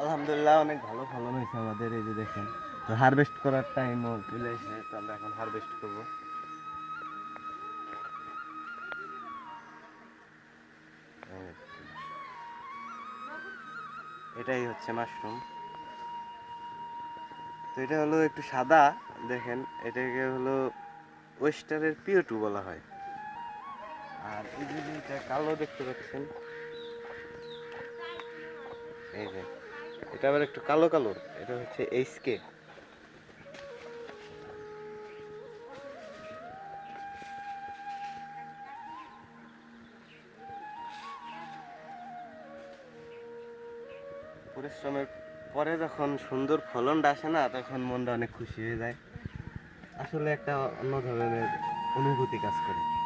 আলহামদুলিল্লাহ, অনেক ভালো ফলন হয়েছে আমাদের, এই যে দেখেন। তো হারভেস্ট করার টাইমও চলে এসে তো আমরা এখন হারভেস্ট করব। এটাই হচ্ছে মাশরুম তো এটা হলো একটু সাদা, দেখেন, এটাকে হলো ওয়েস্টারের পিও টু বলা হয়। আর এই যে কালো দেখতে পাচ্ছেন। এই যে এটা আবার একটু কালো কালো, এটা হচ্ছে এইচকে পরিশ্রমের পরে যখন সুন্দর ফলনটা আসে না, তখন মনটা অনেক খুশি হয়ে যায়। আসলে একটা অন্য ধরনের অনুভূতি কাজ করে।